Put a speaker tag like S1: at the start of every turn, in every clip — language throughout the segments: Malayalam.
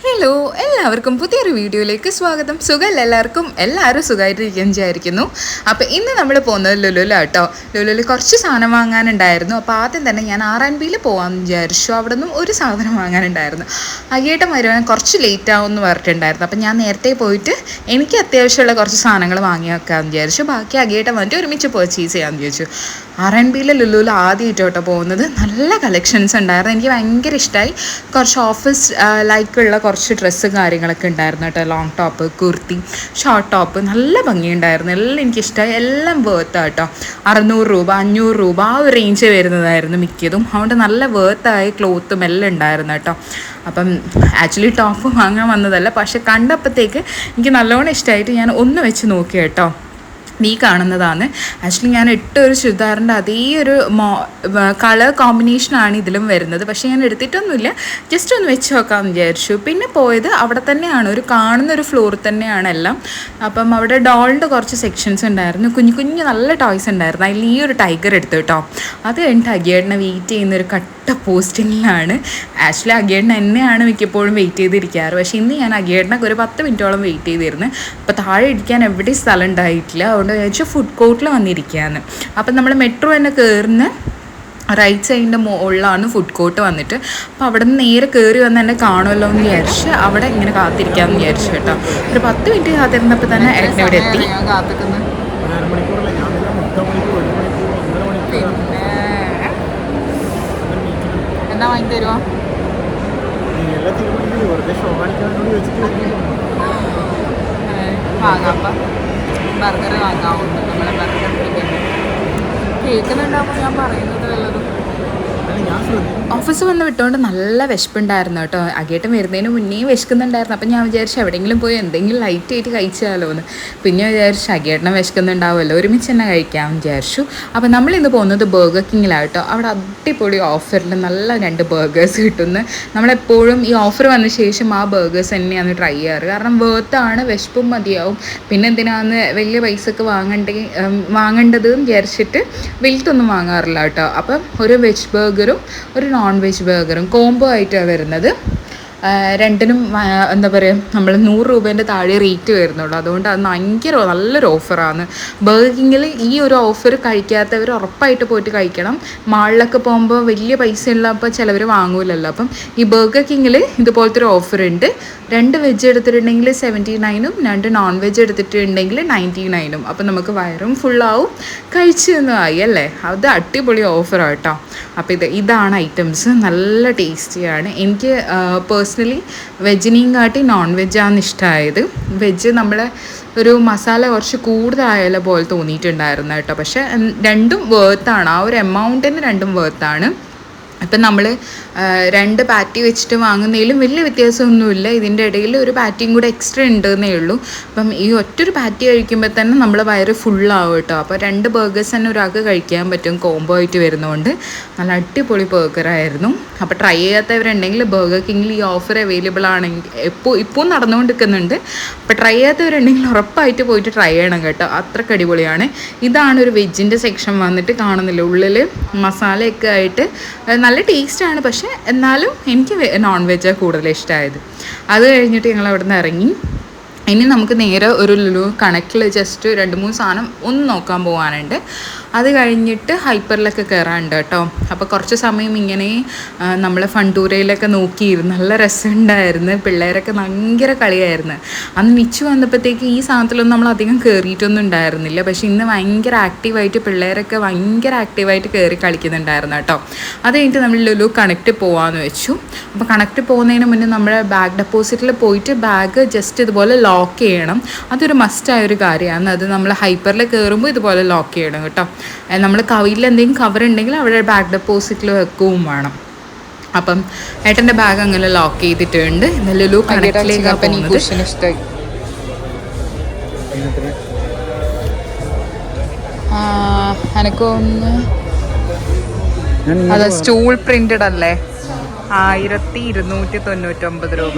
S1: Hey! ഹലോ എല്ലാവർക്കും പുതിയൊരു വീഡിയോയിലേക്ക് സ്വാഗതം. സുഖമല്ല എല്ലാവർക്കും? എല്ലാവരും സുഖമായിട്ടിരിക്കുകയും വിചാരിക്കുന്നു. അപ്പോൾ ഇന്ന് നമ്മൾ പോകുന്നത് ലുലുല കേട്ടോ. ലുലുവിൽ കുറച്ച് സാധനം വാങ്ങാനുണ്ടായിരുന്നു. അപ്പോൾ ആദ്യം തന്നെ ഞാൻ ആർ ആൻഡ് ബിയിൽ പോകാമെന്ന് വിചാരിച്ചു. അവിടെ നിന്നും ഒരു സാധനം വാങ്ങാനുണ്ടായിരുന്നു. അയ്യേട്ടൻ വരുവാൻ കുറച്ച് ലേറ്റ് ആവും എന്ന് പറഞ്ഞിട്ടുണ്ടായിരുന്നു. അപ്പോൾ ഞാൻ നേരത്തെ പോയിട്ട് എനിക്ക് അത്യാവശ്യമുള്ള കുറച്ച് സാധനങ്ങൾ വാങ്ങി വെക്കാമെന്ന് വിചാരിച്ചു. ബാക്കി അയ്യേട്ടൻ വന്നിട്ട് ഒരുമിച്ച് പർച്ചേസ് ചെയ്യാമെന്ന് വിചാരിച്ചു. ആർ ആൻഡ് ബിയിലെ ലുലുവിൽ ആദ്യമായിട്ട് കേട്ടോ പോകുന്നത്. നല്ല കളക്ഷൻസ് ഉണ്ടായിരുന്നു. എനിക്ക് ഭയങ്കര ഇഷ്ടമായി കുറച്ച് ഓഫീസ് ലൈക്കുള്ള കുറച്ച് ഡ്രസ്സ് കാര്യങ്ങളൊക്കെ ഉണ്ടായിരുന്നു കേട്ടോ. Long top kurti short top നല്ല ഭംഗിയുണ്ടായിരുന്നു. എല്ലാം എനിക്കിഷ്ടമായി. എല്ലാം വേർത്ത് കേട്ടോ. അറുന്നൂറ് രൂപ അഞ്ഞൂറ് രൂപ ആ ഒരു റേഞ്ച് വരുന്നതായിരുന്നു മിക്കതും. അതുകൊണ്ട് നല്ല വേർത്തായ ക്ലോത്തും എല്ലാം ഉണ്ടായിരുന്നു കേട്ടോ. അപ്പം ആക്ച്വലി ടോപ്പ് വാങ്ങാൻ വന്നതല്ല. പക്ഷെ കണ്ടപ്പോഴത്തേക്ക് എനിക്ക് നല്ലോണം ഇഷ്ടമായിട്ട് ഞാൻ ഒന്ന് വെച്ച് നോക്കി കേട്ടോ. നീ കാണുന്നതാണ്. ആക്ച്വലി ഞാൻ ഇട്ട ഒരു ചുരിദാറിന്റെ അതേ ഒരു മോ കളർ കോമ്പിനേഷനാണ് ഇതിലും വരുന്നത്. പക്ഷേ ഞാൻ എടുത്തിട്ടൊന്നുമില്ല. ജസ്റ്റ് ഒന്ന് വെച്ച് നോക്കാമെന്ന് വിചാരിച്ചു. പിന്നെ പോയത് അവിടെ തന്നെയാണ്. ഒരു കാണുന്ന ഒരു ഫ്ലോർ തന്നെയാണ് എല്ലാം. അപ്പം അവിടെ ഡോളിന്റെ കുറച്ച് സെക്ഷൻസ് ഉണ്ടായിരുന്നു. കുഞ്ഞു കുഞ്ഞു നല്ല ടോയ്സ് ഉണ്ടായിരുന്നു. അതിൽ ഈ ഒരു ടൈഗർ എടുത്തു കേട്ടോ. അത് കഴിഞ്ഞിട്ട് അഗിയേട്ടനെ വെയിറ്റ് ചെയ്യുന്ന ഒരു കട്ട പോസ്റ്റിങ്ങിലാണ് ആക്ച്വലി അഗേട്ടൻ എന്നെയാണ് മിക്കപ്പോഴും വെയിറ്റ് ചെയ്തിരിക്കാറ്. പക്ഷേ ഇന്ന് ഞാൻ അഗേട്ടനൊക്കെ ഒരു പത്ത് മിനിറ്റോളം വെയിറ്റ് ചെയ്തിരുന്നു. അപ്പോൾ താഴെ ഇരിക്കാൻ എവിടെയും സ്ഥലം ഉണ്ടായിട്ടില്ല. അതുകൊണ്ട് വിചാരിച്ചു ഫുഡ് കോർട്ടിൽ വന്നിരിക്കുകയാണ് അപ്പം നമ്മൾ മെട്രോ തന്നെ കയറുന്ന റൈറ്റ് സൈഡിന്റെ മുകളിലാണ് ഫുഡ് കോർട്ട് വന്നിട്ട്. അപ്പോൾ അവിടെ നിന്ന് നേരെ കയറി വന്ന് എന്നെ കാണുമല്ലോ എന്ന് വിചാരിച്ച് അവിടെ ഇങ്ങനെ കാത്തിരിക്കാമെന്ന് വിചാരിച്ചു കേട്ടോ. ഒരു പത്ത് മിനിറ്റ് കാത്തിരുന്നപ്പോൾ തന്നെ ഏട്ടൻ ഇവിടെ എത്തി.
S2: ഞാൻ കാത്തിക്കുന്നത്
S3: ഒരു അരമണിക്കൂറല്ല ഞാൻ പിന്നെ മുക്കാൽ മണിക്കൂർ ഒരു മണിക്കൂർ ഒന്നര മണിക്കൂർ
S2: പിന്നെ എന്നാ വാങ്ങി തരുമോ വാങ്ങാം. ബർഗർ വാങ്ങാവുന്നു നമ്മളെ ബർഗർ കേൾക്കുന്നുണ്ടാവുമ്പോൾ ഞാൻ പറയുന്നത് വല്ലതും?
S1: ഓഫീസ് വന്ന് വിട്ടുകൊണ്ട് നല്ല വിശപ്പുണ്ടായിരുന്നു കേട്ടോ. അകേട്ടം വരുന്നതിന് മുന്നേ വിശക്കുന്നുണ്ടായിരുന്നു. അപ്പം ഞാൻ വിചാരിച്ചു എവിടെയെങ്കിലും പോയി എന്തെങ്കിലും ലൈറ്റ് ആയിട്ട് കഴിച്ചാലോ എന്ന് പിന്നെ വിചാരിച്ചു അകേട്ടനെ വിശക്കുന്നുണ്ടാവുമല്ലോ. ഒരുമിച്ച് തന്നെ കഴിക്കാമെന്ന് വിചാരിച്ചു. അപ്പം നമ്മൾ ഇന്ന് പോകുന്നത് ബർഗർ കിങ്ങിലാണ് കേട്ടോ. അവിടെ അടിപൊളി ഓഫറിൽ നല്ല രണ്ട് ബർഗേഴ്സ് കിട്ടുന്നു. നമ്മളെപ്പോഴും ഈ ഓഫർ വന്ന ശേഷം ആ ബർഗേഴ്സ് തന്നെയാണ് ട്രൈ ചെയ്യാറ്. കാരണം വേർത്താണ് വിശപ്പും മതിയാവും. പിന്നെ എന്തിനാന്ന് വലിയ പൈസക്ക് വാങ്ങണ്ടേ ഉം, വാങ്ങേണ്ടത് വിചാരിച്ചിട്ട് വലുതൊന്നും വാങ്ങാറില്ല കേട്ടോ. അപ്പം ഒരു വെജ് ബർഗറും ഒരു നോൺ വെജ് ബർഗറും കോംബോ ആയിട്ടാണ് വരുന്നത്. രണ്ടിനും എന്താ പറയുക നമ്മൾ നൂറ് രൂപേന്റെ താഴെ റേറ്റ് വരുന്നുള്ളൂ. അതുകൊണ്ട് അത് ഭയങ്കര നല്ലൊരു ഓഫറാണ് ബർഗിങ്ങിൽ ഈ ഒരു ഓഫർ കഴിക്കാത്തവർ ഉറപ്പായിട്ട് പോയിട്ട് കഴിക്കണം. മാളിലൊക്കെ പോകുമ്പോൾ വലിയ പൈസ ഉള്ളപ്പോൾ ചിലവർ വാങ്ങൂലല്ലോ. അപ്പം ഈ ബർഗർ കിങ്ങിൽ ഇതുപോലത്തെ ഒരു ഓഫർ ഉണ്ട്. രണ്ട് വെജ് എടുത്തിട്ടുണ്ടെങ്കിൽ സെവന്റി നയനും രണ്ട് നോൺ വെജ് എടുത്തിട്ടുണ്ടെങ്കിൽ നയന്റി നയനും അപ്പം നമുക്ക് വയറും ഫുള്ളാവും കഴിച്ചു ആയി അല്ലേ? അത് അടിപൊളി ഓഫറാണ് കേട്ടോ അപ്പോൾ ഇത് ഇതാണ് ഐറ്റംസ് നല്ല ടേസ്റ്റിയാണ് എനിക്ക് പേഴ്സണലി വെജിനെയും കാട്ടി നോൺ വെജാണ് ഇഷ്ടമായത് വെജ് നമ്മളെ ഒരു മസാല കുറച്ച് കൂടുതലായാലും പോലെ തോന്നിയിട്ടുണ്ടായിരുന്നു കേട്ടോ. പക്ഷേ രണ്ടും വേർത്താണ് ആ ഒരു എമൗണ്ടിന് രണ്ടും വേർത്താണ് ഇപ്പം നമ്മൾ രണ്ട് പാറ്റി വെച്ചിട്ട് വാങ്ങുന്നതിലും വലിയ വ്യത്യാസമൊന്നുമില്ല. ഇതിന്റെ ഇടയിൽ ഒരു പാറ്റിയും കൂടെ എക്സ്ട്രാ ഉണ്ടെന്നേ ഉള്ളൂ. അപ്പം ഈ ഒറ്റൊരു പാറ്റി കഴിക്കുമ്പോൾ തന്നെ നമ്മൾ വയറ് ഫുള്ളാവും കേട്ടോ. അപ്പോൾ രണ്ട് ബർഗേഴ്സ് തന്നെ ഒരാൾക്ക് കഴിക്കാൻ പറ്റും കോംബോ ആയിട്ട് വരുന്നതുകൊണ്ട്. നല്ല അടിപൊളി ബർഗറായിരുന്നു അപ്പോൾ ട്രൈ ചെയ്യാത്തവരുണ്ടെങ്കിൽ ബർഗർ കിങ്ങിൽ ഈ ഓഫർ അവൈലബിൾ ആണെങ്കിൽ എപ്പോൾ ഇപ്പോൾ നടന്നുകൊണ്ടിരിക്കുന്നുണ്ട്. അപ്പോൾ ട്രൈ ചെയ്യാത്തവരുണ്ടെങ്കിൽ ഉറപ്പായിട്ട് പോയിട്ട് ട്രൈ ചെയ്യണം കേട്ടോ. അത്രയ്ക്ക് അടിപൊളിയാണ്. ഇതാണ് ഒരു വെജിന്റെ സെക്ഷൻ വന്നിട്ട് കാണുന്നില്ല? ഉള്ളിൽ മസാലയൊക്കെ ആയിട്ട് നല്ല ടേസ്റ്റാണ് പക്ഷേ എന്നാലും എനിക്ക് നോൺ വെജാണ് കൂടുതൽ ഇഷ്ടമായത് അത് കഴിഞ്ഞിട്ട് ഞങ്ങൾ അവിടെ നിന്ന് ഇറങ്ങി. ഇനി നമുക്ക് നേരെ ഒരു ലുലു കണക്കിൽ ജസ്റ്റ് രണ്ട് മൂന്ന് സാധനം ഒന്ന് നോക്കാൻ പോകാനുണ്ട് അത് കഴിഞ്ഞിട്ട് ഹൈപ്പറിലൊക്കെ കയറാനുണ്ട് കേട്ടോ. അപ്പോൾ കുറച്ച് സമയം ഇങ്ങനെ നമ്മൾ ഫണ്ടൂരയിലൊക്കെ നോക്കിയിരുന്നു. നല്ല രസമുണ്ടായിരുന്നു. പിള്ളേരൊക്കെ ഭയങ്കര കളിയായിരുന്നു. അന്ന് മിച്ചു വന്നപ്പോഴത്തേക്ക് ഈ സാധനത്തിലൊന്നും നമ്മൾ അധികം കയറിയിട്ടൊന്നും ഉണ്ടായിരുന്നില്ല. പക്ഷെ ഇന്ന് ഭയങ്കര ആക്റ്റീവായിട്ട് പിള്ളേരൊക്കെ ഭയങ്കര ആക്റ്റീവായിട്ട് കയറി കളിക്കുന്നുണ്ടായിരുന്നു കേട്ടോ. അത് കഴിഞ്ഞിട്ട് നമ്മൾ ലുലു കണക്ട് പോകാമെന്ന് വെച്ചു. അപ്പോൾ കണക്ട് പോകുന്നതിന് മുന്നേ നമ്മൾ ബാഗ് ഡെപ്പോസിറ്റിൽ പോയിട്ട് ബാഗ് ജസ്റ്റ് ഇതുപോലെ ലോക്ക് ചെയ്യണം. അതൊരു മസ്റ്റായ ഒരു കാര്യമാണ്. അത് നമ്മൾ ഹൈപ്പറിൽ കയറുമ്പോൾ ഇതുപോലെ ലോക്ക് ചെയ്യണം കേട്ടോ. നമ്മൾ കവിയിൽ എന്തെങ്കിലും കവർ ഉണ്ടെങ്കിൽ അവിടെ ബാക്ക് ഡെപ്പോസിറ്റിൽ വെക്കുകയും വേണം. അപ്പം ഏട്ടന്റെ ബാഗ് അങ്ങനെ ലോക്ക് ചെയ്തിട്ടുണ്ട്. ലുലു പോകുന്നത്.
S2: എനക്കൊന്ന് അത് സ്റ്റൂൾ പ്രിന്റഡ് അല്ലേ? ആയിരത്തി ഇരുന്നൂറ്റി തൊണ്ണൂറ്റൊമ്പത് രൂപ.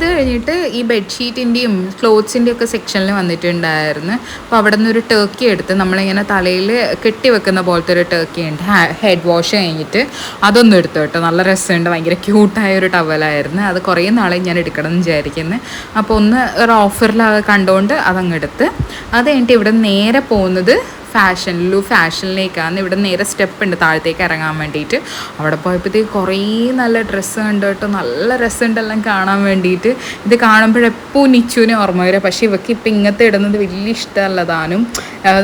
S1: അത് കഴിഞ്ഞിട്ട് ഈ ബെഡ്ഷീറ്റിന്റെയും ക്ലോത്ത്സിന്റെയും ഒക്കെ സെക്ഷനിൽ വന്നിട്ടുണ്ടായിരുന്നു. അപ്പോൾ അവിടെ നിന്ന് ഒരു ടർക്കി എടുത്ത് നമ്മളിങ്ങനെ തലയിൽ കെട്ടി വെക്കുന്ന പോലത്തെ ഒരു ടേക്കി ഉണ്ട്. ഹെഡ് വാഷ് കഴിഞ്ഞിട്ട് അതൊന്നും എടുത്തു കേട്ടോ. നല്ല രസമുണ്ട്. ഭയങ്കര ക്യൂട്ടായ ഒരു ടവലായിരുന്നു അത് കുറേ നാളെ ഞാൻ എടുക്കണം എന്ന് വിചാരിക്കുന്നത് അപ്പോൾ ഒന്ന് ഒരു ഓഫറിൽ അത് കണ്ടുകൊണ്ട് അതങ്ങ് എടുത്ത്. അത് കഴിഞ്ഞിട്ട് ഇവിടെ നേരെ പോകുന്നത് ഫാഷൻ ലുലു ഫാഷനിലേക്കാണ് ഇവിടെ നേരെ സ്റ്റെപ്പ് ഉണ്ട് താഴത്തേക്ക് ഇറങ്ങാൻ വേണ്ടിയിട്ട്. അവിടെ പോയപ്പോഴത്തേക്ക് കുറേ നല്ല ഡ്രസ്സ് കണ്ടു കേട്ടോ. നല്ല രസമുണ്ടെല്ലാം കാണാൻ വേണ്ടിയിട്ട്. ഇത് കാണുമ്പോഴെപ്പോൾ നിച്ചുവിനെ ഓർമ്മ വരിക പക്ഷേ ഇവയ്ക്ക് ഇപ്പം ഇങ്ങനത്തെ ഇടുന്നത് വലിയ ഇഷ്ടമല്ല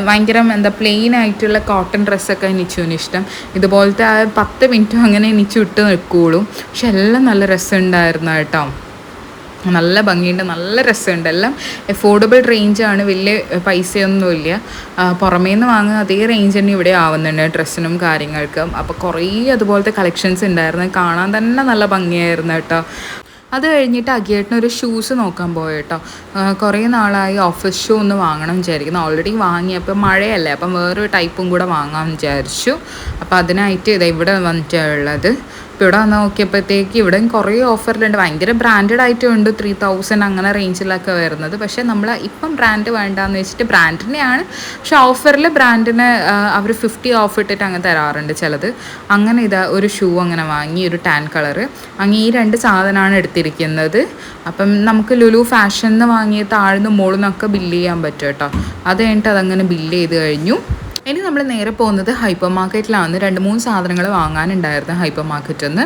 S1: ഭയങ്കര എന്താ പ്ലെയിൻ ആയിട്ടുള്ള കോട്ടൺ ഡ്രസ്സൊക്കെ നിച്ചുവിന് ഇഷ്ടം. ഇതുപോലത്തെ പത്ത് മിനിറ്റും അങ്ങനെ നിച്ചു ഇട്ട് നിൽക്കുകയുള്ളൂ പക്ഷെ എല്ലാം നല്ല രസമുണ്ടായിരുന്നു കേട്ടോ. നല്ല ഭംഗിയുണ്ട് നല്ല രസമുണ്ട്. എല്ലാം എഫോർഡബിൾ റേഞ്ചാണ് വലിയ പൈസയൊന്നുമില്ല. പുറമേ നിന്ന് വാങ്ങുക അതേ റേഞ്ച് തന്നെ ഇവിടെ ആവുന്നുണ്ട് ഡ്രസ്സിനും കാര്യങ്ങൾക്കും. അപ്പോൾ കുറേ അതുപോലത്തെ കളക്ഷൻസ് ഉണ്ടായിരുന്നു. കാണാൻ തന്നെ നല്ല ഭംഗിയായിരുന്നു കേട്ടോ. അത് കഴിഞ്ഞിട്ട് അഗിയേട്ടന് ഒരു ഷൂസ് നോക്കാൻ പോയി കേട്ടോ കുറേ നാളായി ഓഫീസ് ഷൂ ഒന്ന് വാങ്ങണം വിചാരിക്കുന്നു. ഓൾറെഡി വാങ്ങിയപ്പോൾ മഴയല്ലേ അപ്പം വേറൊരു ടൈപ്പും കൂടെ വാങ്ങാമെന്ന് വിചാരിച്ചു. അപ്പോൾ അതിനായിട്ട് ഇതാ ഇവിടെ വന്നിട്ടുള്ളത് ഇപ്പോൾ ഇവിടെ വന്ന് നോക്കിയപ്പോഴത്തേക്ക് ഇവിടെ കുറേ ഓഫറിലുണ്ട് ഭയങ്കര ബ്രാൻഡഡ് ആയിട്ടും ഉണ്ട്. ത്രീ തൗസൻഡ് അങ്ങനെ റേഞ്ചിലൊക്കെ വരുന്നത്. പക്ഷേ നമ്മൾ ഇപ്പം ബ്രാൻഡ് വേണ്ടാന്ന് വെച്ചിട്ട് ബ്രാൻഡിനെയാണ് പക്ഷേ ഓഫറിൽ ബ്രാൻഡിന് അവർ ഫിഫ്റ്റി ഓഫ് ഇട്ടിട്ട് അങ്ങ് തരാറുണ്ട് ചിലത്. അങ്ങനെ ഇതാ ഒരു ഷൂ അങ്ങനെ വാങ്ങി ഒരു ടാൻ കളറ് അങ്ങനെ ഈ രണ്ട് സാധനമാണ് എടുത്തിരിക്കുന്നത്. അപ്പം നമുക്ക് ലുലു ഫാഷൻ എന്ന് വാങ്ങിയ താഴ്ന്ന് മുകളിൽ നിന്നൊക്കെ ബില്ല് ചെയ്യാൻ പറ്റും കേട്ടോ. അത് കഴിഞ്ഞിട്ട് അതങ്ങനെ ബില്ല് ചെയ്ത് കഴിഞ്ഞു. ഇനി നമ്മൾ നേരെ പോകുന്നത് ഹൈപ്പർ മാർക്കറ്റിലാണ് രണ്ട് മൂന്ന് സാധനങ്ങൾ വാങ്ങാനുണ്ടായിരുന്നു ഹൈപ്പർ മാർക്കറ്റിൽ നിന്ന്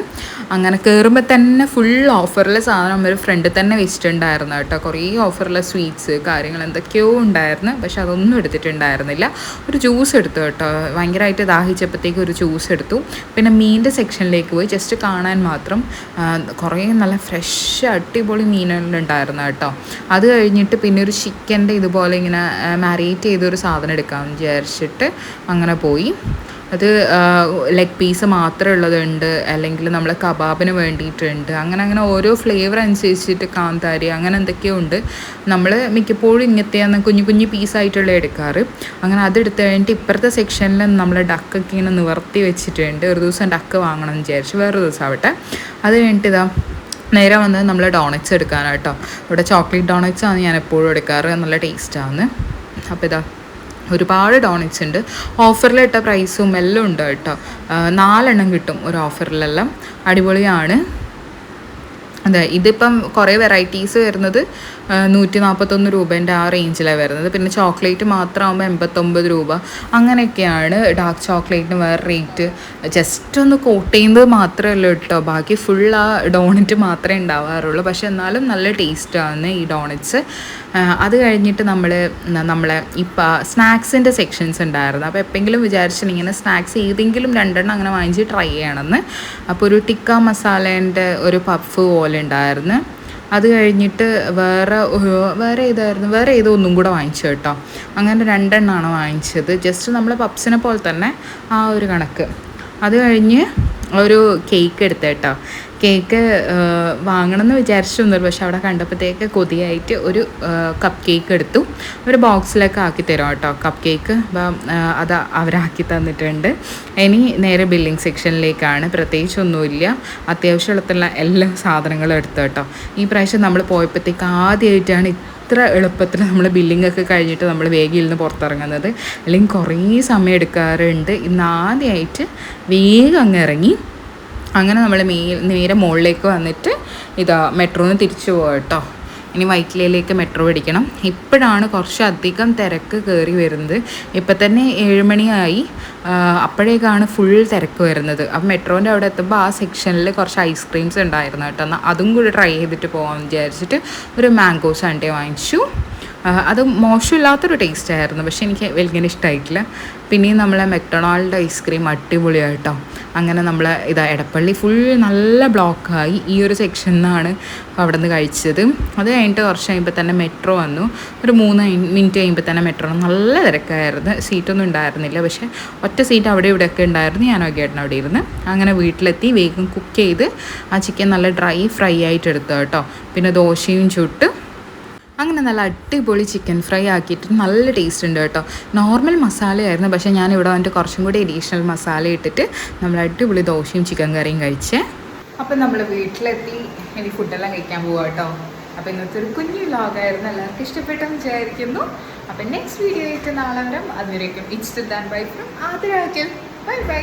S1: അങ്ങനെ കയറുമ്പോൾ തന്നെ ഫുൾ ഓഫറിൽ സാധനം നമ്മൾ ഫ്രണ്ടിൽ തന്നെ വെച്ചിട്ടുണ്ടായിരുന്നു കേട്ടോ. കുറേ ഓഫറിലെ സ്വീറ്റ്സ് കാര്യങ്ങൾ എന്തൊക്കെയോ ഉണ്ടായിരുന്നു. പക്ഷെ അതൊന്നും എടുത്തിട്ടുണ്ടായിരുന്നില്ല. ഒരു ജ്യൂസ് എടുത്തു കേട്ടോ. ഭയങ്കരമായിട്ട് ദാഹിച്ചപ്പോഴത്തേക്ക് ഒരു ജ്യൂസ് എടുത്തു. പിന്നെ മീനിന്റെ സെക്ഷനിലേക്ക് പോയി. ജസ്റ്റ് കാണാൻ മാത്രം കുറേ നല്ല ഫ്രഷ് അടിപൊളി മീനുകളുണ്ടായിരുന്നു കേട്ടോ. അത് കഴിഞ്ഞിട്ട് പിന്നെ ഒരു ചിക്കന്റെ ഇതുപോലെ ഇങ്ങനെ മാരിനേറ്റ് ചെയ്തൊരു സാധനം എടുക്കാമെന്ന് വിചാരിച്ചിട്ട് അങ്ങനെ പോയി. അത് ലെഗ് പീസ് മാത്രമേ ഉള്ളതുണ്ട്. അല്ലെങ്കിൽ നമ്മൾ കബാബിന് വേണ്ടിയിട്ടുണ്ട്. അങ്ങനെ അങ്ങനെ ഓരോ ഫ്ലേവർ അനുസരിച്ചിട്ട് കാന്താരി അങ്ങനെ എന്തൊക്കെയോ ഉണ്ട്. നമ്മൾ മിക്കപ്പോഴും ഇങ്ങനത്തെയാണ് കുഞ്ഞു കുഞ്ഞു പീസായിട്ടുള്ള എടുക്കാറ്. അങ്ങനെ അതെടുത്ത് കഴിഞ്ഞിട്ട് ഇപ്പുറത്തെ സെക്ഷനിൽ നമ്മൾ ഡക്കൊക്കെ ഇങ്ങനെ നിവർത്തി വെച്ചിട്ടുണ്ട്. ഒരു ദിവസം ഡക്ക് വാങ്ങണം എന്ന് വിചാരിച്ചു വേറൊരു ദിവസം ആവട്ടെ. അത് കഴിഞ്ഞിട്ട് ഇതാ നേരെ വന്ന് നമ്മൾ ഡോണറ്റ്സ് എടുക്കാനാട്ടോ ഇവിടെ ചോക്ലേറ്റ് ഡോണറ്റ്സ് ആണ് ഞാൻ എപ്പോഴും എടുക്കാറ്. നല്ല ടേസ്റ്റാണ് അപ്പോൾ ഇതാ ഒരുപാട് ഡോണറ്റ്സ് ഉണ്ട്. ഓഫറിലിട്ട പ്രൈസും എല്ലാം ഉണ്ട് കേട്ടോ. നാലെണ്ണം കിട്ടും ഒരു ഓഫറിലെല്ലാം അടിപൊളിയാണ്. അതെ ഇതിപ്പം കുറേ വെറൈറ്റീസ് വരുന്നത് നൂറ്റി നാൽപ്പത്തൊന്ന് രൂപേന്റെ ആ റേഞ്ചിലാണ് വരുന്നത്. പിന്നെ ചോക്ലേറ്റ് മാത്രമാകുമ്പോൾ എൺപത്തൊമ്പത് രൂപ. അങ്ങനെയൊക്കെയാണ് ഡാർക്ക് ചോക്ലേറ്റിന് വേറെ റേറ്റ് ജസ്റ്റ് ഒന്ന് കോട്ട് ചെയ്യുന്നത് മാത്രമല്ല കേട്ടോ. ബാക്കി ഫുൾ ആ ഡോണറ്റ് മാത്രമേ ഉണ്ടാവാറുള്ളൂ. പക്ഷെ എന്നാലും നല്ല ടേസ്റ്റാണ് ഈ ഡോണറ്റ്സ് അത് കഴിഞ്ഞിട്ട് നമ്മൾ നമ്മളെ ഇപ്പം സ്നാക്സിന്റെ സെക്ഷൻസ് ഉണ്ടായിരുന്നു. അപ്പോൾ എപ്പോഴെങ്കിലും വിചാരിച്ചിട്ടുണ്ടെങ്കിൽ ഇങ്ങനെ സ്നാക്സ് ഏതെങ്കിലും രണ്ടെണ്ണം അങ്ങനെ വാങ്ങിച്ച് ട്രൈ ചെയ്യണമെന്ന്. അപ്പോൾ ഒരു ടിക്ക മസാലേന്റെ ഒരു പഫ് പോലെ ഉണ്ടായിരുന്നു. അത് കഴിഞ്ഞിട്ട് വേറെ വേറെ ഏതായിരുന്നു? വേറെ ഏതോ ഒന്നും കൂടെ വാങ്ങിച്ചു കേട്ടോ. അങ്ങനെ രണ്ടെണ്ണമാണ് വാങ്ങിച്ചത്. ജസ്റ്റ് നമ്മൾ പപ്സിനെ പോലെ തന്നെ ആ ഒരു കണക്ക്. അത് കഴിഞ്ഞ് ഒരു കേക്ക് എടുത്ത കേട്ടോ. കേക്ക് വാങ്ങണം എന്ന് വിചാരിച്ചൊന്നുമില്ല പക്ഷെ അവിടെ കണ്ടപ്പോഴത്തേക്ക് കൊതിയായിട്ട് ഒരു കപ്പ് കേക്ക് എടുത്തു. ഒരു ബോക്സിലൊക്കെ ആക്കി തരും കേട്ടോ കപ്പ് കേക്ക് അപ്പം അത് അവരാക്കി തന്നിട്ടുണ്ട്. ഇനി നേരെ ബില്ലിംഗ് സെക്ഷനിലേക്കാണ് പ്രത്യേകിച്ചൊന്നുമില്ല. അത്യാവശ്യമുള്ള എല്ലാ സാധനങ്ങളും എടുത്തു കേട്ടോ. ഈ പ്രാവശ്യം നമ്മൾ പോയപ്പോഴത്തേക്ക് ആദ്യമായിട്ടാണ് ഇത്ര എളുപ്പത്തിൽ നമ്മൾ ബില്ലിംഗ് ഒക്കെ കഴിഞ്ഞിട്ട് നമ്മൾ വേഗയിൽ നിന്ന് പുറത്തിറങ്ങുന്നത്. അല്ലെങ്കിൽ കുറേ സമയം എടുക്കാറുണ്ട്. ഇന്ന് ആദ്യമായിട്ട് വേഗം അങ്ങ് ഇറങ്ങി അങ്ങനെ നമ്മൾ മേ നേരെ മുകളിലേക്ക് വന്നിട്ട് ഇതാ മെട്രോന്ന് തിരിച്ചു പോകാം കേട്ടോ ഇനി വൈറ്റിലയിലേക്ക് മെട്രോ പിടിക്കണം. ഇപ്പോഴാണ് കുറച്ചധികം തിരക്ക് കയറി വരുന്നത്. ഇപ്പം തന്നെ ഏഴുമണിയായി അപ്പോഴേക്കാണ് ഫുൾ തിരക്ക് വരുന്നത്. അപ്പം മെട്രോന്റെ അവിടെ എത്തുമ്പോൾ ആ സെക്ഷനിൽ കുറച്ച് ഐസ്ക്രീംസ് ഉണ്ടായിരുന്നു കേട്ടോ. എന്നാൽ അതും കൂടി ട്രൈ ചെയ്തിട്ട് പോകാമെന്ന് വിചാരിച്ചിട്ട് ഒരു മാംഗോ സാൻഡേ വാങ്ങിച്ചു. അത് മോശമില്ലാത്തൊരു ടേസ്റ്റ് ആയിരുന്നു. പക്ഷെ എനിക്ക് വലിയ ഇഷ്ടമായിട്ടില്ല പിന്നെയും നമ്മളെ മെക്ഡൊണാൾഡ് ഐസ്ക്രീം അടിപൊളിയായിട്ടോ. അങ്ങനെ നമ്മൾ ഇതാ എടപ്പള്ളി ഫുൾ നല്ല ബ്ലോക്കായി ഈ ഒരു സെക്ഷനിൽ നിന്നാണ് അവിടെ നിന്ന് കഴിച്ചത്. അത് കഴിഞ്ഞിട്ട് കുറച്ച് കഴിയുമ്പോൾ തന്നെ മെട്രോ വന്നു. ഒരു മൂന്ന് മിനിറ്റ് കഴിയുമ്പോൾ തന്നെ മെട്രോ നല്ല തിരക്കായിരുന്നു. സീറ്റൊന്നും ഉണ്ടായിരുന്നില്ല. പക്ഷേ ഒറ്റ സീറ്റ് അവിടെ ഇവിടെയൊക്കെ ഉണ്ടായിരുന്നു. ഞാൻ ഒക്കെയായിരുന്നു അവിടെ ഇരുന്ന്. അങ്ങനെ വീട്ടിലെത്തി. വേഗം കുക്ക് ചെയ്ത് ആ ചിക്കൻ നല്ല ഡ്രൈ ഫ്രൈ ആയിട്ട് എടുത്തു കേട്ടോ. പിന്നെ ദോശയും ചുട്ട് അങ്ങനെ നല്ല അടിപൊളി ചിക്കൻ ഫ്രൈ ആക്കിയിട്ട് നല്ല ടേസ്റ്റ് ഉണ്ട് കേട്ടോ. നോർമൽ മസാലയായിരുന്നു പക്ഷേ ഞാൻ ഇവിടെ വന്നിട്ട് കുറച്ചും കൂടി അഡീഷണൽ മസാല ഇട്ടിട്ട് നമ്മൾ അടിപൊളി ദോശയും ചിക്കൻ കറിയും കഴിച്ചേ. അപ്പം നമ്മൾ വീട്ടിലെത്തി ഇനി ഫുഡെല്ലാം കഴിക്കാൻ പോവാം കേട്ടോ. അപ്പോൾ ഇന്നത്തെ ഒരു കുഞ്ഞു വ്ലോഗായിരുന്നു എല്ലാവർക്കും ഇഷ്ടപ്പെട്ടെന്ന് വിചാരിക്കുന്നു. അപ്പം നെക്സ്റ്റ് വീഡിയോ ആയിട്ട് നാളെ വരാം. അതുവരേക്കും ഇറ്റ്സ് ദാൻ ബൈ ഫ്രം ആദ്യം ബൈ ബൈ